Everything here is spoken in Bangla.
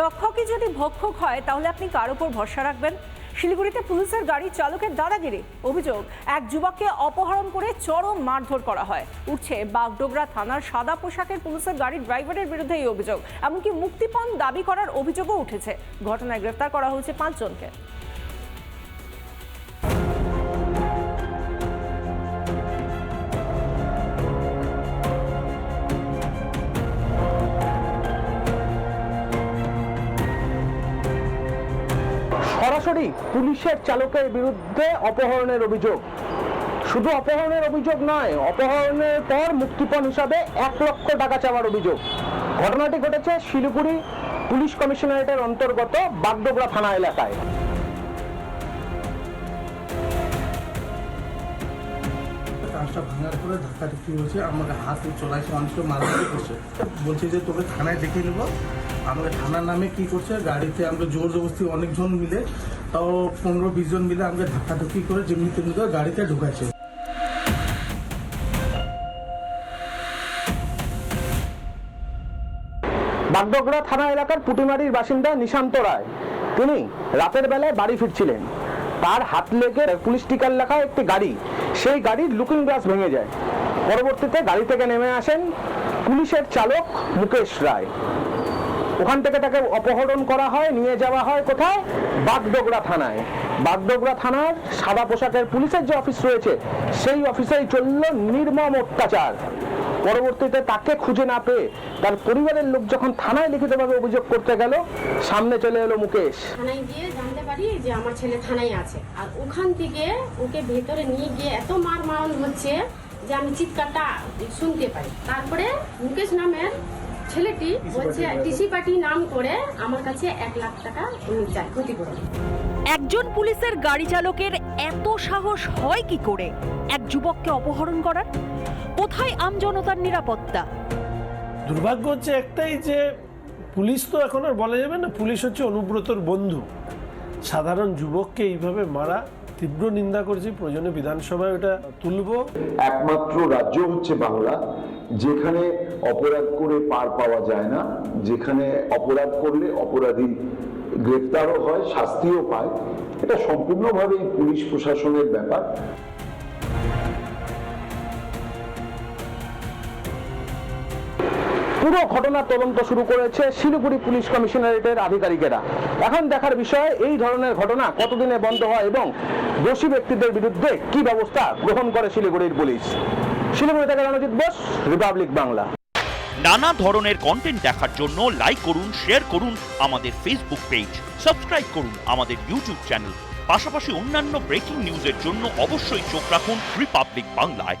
রক্ষকই যদি ভক্ষক হয়, তাহলে আপনি কার উপর ভরসা রাখবেন? শিলিগুড়িতে পুলিশের গাড়ি চালকের দাদাগিরি। অভিযোগ, এক যুবককে অপহরণ করে চরম মারধর করা হয়। উঠছে বাগডোগরা থানার সাদা পোশাকের পুলিশের গাড়ির ড্রাইভারের বিরুদ্ধে এই অভিযোগ। এমনকি মুক্তিপণ দাবি করার অভিযোগও উঠেছে। ঘটনায় গ্রেফতার করা হয়েছে পাঁচজনকে। সরাসরি পুলিশের চালকের বিরুদ্ধে অপহরণের অভিযোগ। শুধু অপহরণের অভিযোগ নয়, অপহরণের পর মুক্তিপণ হিসাবে এক লক্ষ টাকা চাওয়ার অভিযোগ। ঘটনাটি ঘটেছে শিলিগুড়ি পুলিশ কমিশনারেটের অন্তর্গত বাগডোগরা থানা এলাকায়। কাঁচটা ভাঙার পরে ধাক্কা ধাক্কি হয়েছে আমাকে হাত চলাইছে, অনেক মারামারি করছে। বলছে যে, তোকে থানায় ডেকে নেব। আমাকে থানার নামে কি করছে, গাড়িতে আমাকে জোর জবরদস্তি অনেকজন মিলে, তাও পনেরো, বিশ জন মিলে আমাকে ধাক্কা ধুক্কি করে যেমনি তেমনি করে গাড়িতে ঢুকাইছে বাগডোগরা থানা এলাকার পুটিমারির বাসিন্দা নিশান্ত রায়। তিনি রাতের বেলায় বাড়ি ফিরছিলেন। তার হাত লেগে পুলিশ টিকার লেখা একটি গাড়ি। সেই গাড়ির লুকিং গ্লাস ভেঙে যায়। পরবর্তীতে গাড়ি থেকে নেমে আসেন পুলিশের চালক মুকেশ রায়। ওখান থেকে তাকে অপহরণ করা হয়, নিয়ে যাওয়া হয় কোথায়? বাগডোগরা থানায়। বাগডোগরা থানার সাদা পোশাকের পুলিশের যে অফিস রয়েছে, সেই অফিসেই চলল নির্মম অত্যাচার। পরবর্তীতে তাকে খুঁজে না পেয়ে তার পরিবারের লোক যখন থানায় লিখিতভাবে অভিযোগ করতে গেল, সামনে চলে এলো মুকেশ। থানায় গিয়ে পারি যে আমার ছেলে থানায় আছে। আর ওখান থেকে ওকে ভেতরে নিয়ে গিয়ে এত মার মারণ হচ্ছে যে আমি চিৎকারটা শুনতে পাই। তারপরে মুকেশ নামের ছেলেটি বলছে টিসি পার্টি নাম করে আমার কাছে এক লাখ টাকা চায় ক্ষতিপূরণ। একজন পুলিশের গাড়ি চালকের এত সাহস হয় কি করে? এক যুবককে অপহরণ করার? কোথায় আমজনতার নিরাপত্তা? দুর্ভাগ্য হচ্ছে একটাই যে পুলিশ তো এখন আর বলা যাবে না পুলিশ হচ্ছে অনুব্রতর বন্ধু। সাধারণ যুবককে এইভাবে মারা তীব্র নিন্দা করছি, প্রয়োজনে বিধানসভায় ওটা তুলব। একমাত্র রাজ্য হচ্ছে বাংলা, যেখানে অপরাধ করে পার পাওয়া যায় না, যেখানে অপরাধ করলে অপরাধী গ্রেফতারও হয়, শাস্তিও পায়। এটা সম্পূর্ণভাবেই পুলিশ প্রশাসনের ব্যাপার। পুরো ঘটনা তদন্ত শুরু করেছে শিলিগুড়ি পুলিশ কমিশনারেটের আধিকারিকেরা। এখন দেখার বিষয়, এই ধরনের ঘটনা কতদিনে বন্ধ হয় এবং দোষী ব্যক্তিদের বিরুদ্ধে কি ব্যবস্থা গ্রহণ করে শিলিগুড়ির পুলিশ? শিলিগুড়ি থেকে রণজিৎ বোস, রিপাবলিক বাংলা। নানা ধরনের কন্টেন্ট দেখার জন্য লাইক করুন শেয়ার করুন আমাদের ফেসবুক পেজ সাবস্ক্রাইব করুন আমাদের ইউটিউব চ্যানেল পাশাপাশি অন্যান্য ব্রেকিং নিউজের জন্য অবশ্যই চোখ রাখুন রিপাবলিক বাংলায়